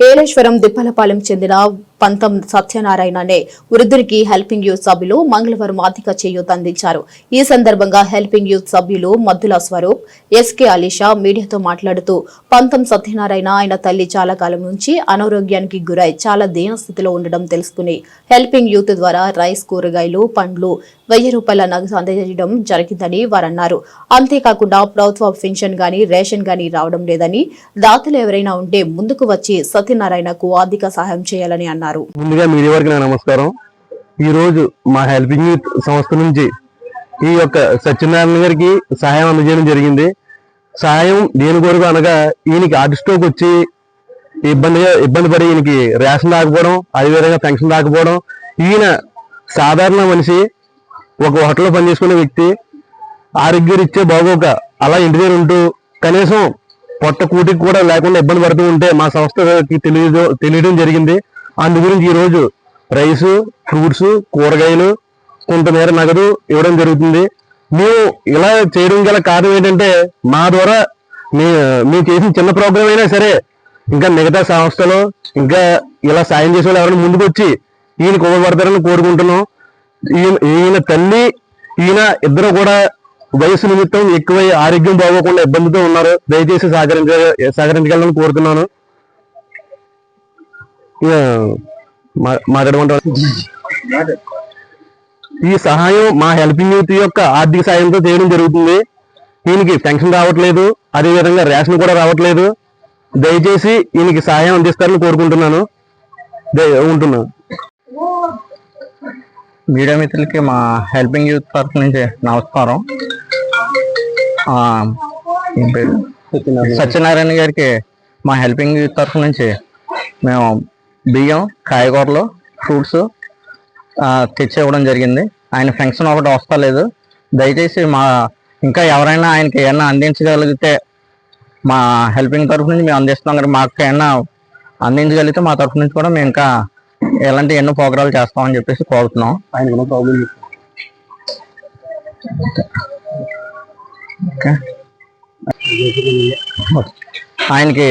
ఏలేశ్వరం దిప్పలపాలెం చెందిన పంతం సత్యనారాయణ అనే వృద్ధునికి హెల్పింగ్ యూత్ సభ్యులు మంగళవారం ఆర్థిక చేయూత అందించారు. ఈ సందర్భంగా హెల్పింగ్ యూత్ సభ్యులు మద్దుల స్వరూప్ ఎస్కే అలీషా మీడియాతో మాట్లాడుతూ పంతం సత్యనారాయణ ఆయన తల్లి చాలా కాలం నుంచి అనారోగ్యానికి గురై చాలా దీనస్థితిలో ఉండడం తెలుసుకుని హెల్పింగ్ యూత్ ద్వారా రైస్ కూరగాయలు పండ్లు వెయ్యి రూపాయల నగదు అందజేయడం జరిగిందని వారన్నారు. అంతేకాకుండా ప్రభుత్వ పెన్షన్ గాని రేషన్ గాని రావడం లేదని దాతలు ఎవరైనా ఉంటే ముందుకు వచ్చి సత్యనారాయణకు ఆర్థిక సహాయం చేయాలని అన్నారు. ముందుగా మీడియా వారికి నా నమస్కారం. ఈ రోజు మా హెల్పింగ్ యూత్ సంస్థ నుంచి ఈ యొక్క సత్యనారాయణ గారికి సహాయం అందజేయడం జరిగింది. సహాయం దేని కొరకు అనగా ఈయనకి హార్ట్ స్ట్రోక్ వచ్చి ఇబ్బందిగా ఇబ్బంది పడి ఈయనకి రేషన్ రాకపోవడం అదేవిధంగా పెన్షన్ రాకపోవడం ఈయన సాధారణ మనిషి ఒక హోటల్లో పనిచేసుకునే వ్యక్తి ఆరోగ్యరీత్యా బాగోక అలా ఇంటి దగ్గర ఉంటూ కనీసం పొట్ట కూటికి కూడా లేకుండా ఇబ్బంది పడుతూ ఉంటే మా సంస్థకి తెలియదు తెలియడం జరిగింది. అందు గురించి ఈరోజు రైస్ ఫ్రూట్స్ కూరగాయలు కొంతమేర నగదు ఇవ్వడం జరుగుతుంది. మేము ఇలా చేయడం గల కారణం ఏంటంటే మా ద్వారా మీ మేము చేసిన చిన్న ప్రోగ్రామ్ అయినా సరే ఇంకా మిగతా సంస్థలు ఇంకా ఇలా సాయం చేసే వాళ్ళు ఎవరైనా ముందుకు వచ్చి ఈయనకు ఉపయోగపడతారని కోరుకుంటున్నాం. ఈయన ఈయన తల్లి ఈయన ఇద్దరు కూడా వయసు నిమిత్తం ఎక్కువై ఆరోగ్యం బాగోకుండా ఇబ్బందితో ఉన్నారు. దయచేసి సహకరించ సహకరించగలని కోరుతున్నాను. ఇక మాట్లాడమంటారు ఈ సహాయం మా హెల్పింగ్ యూత్ యొక్క ఆర్థిక సాయంతో చేయడం జరుగుతుంది. ఈయనకి పెన్షన్ రావట్లేదు. అదేవిధంగా రేషన్ కూడా రావట్లేదు. దయచేసి ఈయనకి సహాయం అందిస్తారని కోరుకుంటున్నాను. ఉంటున్నాను మీడియా మిత్రులకి మా హెల్పింగ్ యూత్ తరఫు నుంచి నమస్కారం. సత్యనారాయణ గారికి మా హెల్పింగ్ యూత్ తరఫు నుంచి మేము బియ్యం కాయగూరలు ఫ్రూట్స్ తెచ్చి ఇవ్వడం జరిగింది. ఆయన ఫంక్షన్ ఒకటి వస్తలేదు. దయచేసి మా ఇంకా ఎవరైనా ఆయనకి ఏమన్నా అందించగలిగితే మా హెల్పింగ్ తరఫు నుంచి మేము అందిస్తున్నాం. కదా మాకు ఏమన్నా అందించగలిగితే మా తరఫు నుంచి కూడా మేము ఇంకా ఎలాంటి ఎన్నో ప్రోగ్రాలు చేస్తామని చెప్పేసి కోరుతున్నాం. ఆయన ప్రాబ్లం ఆయనకి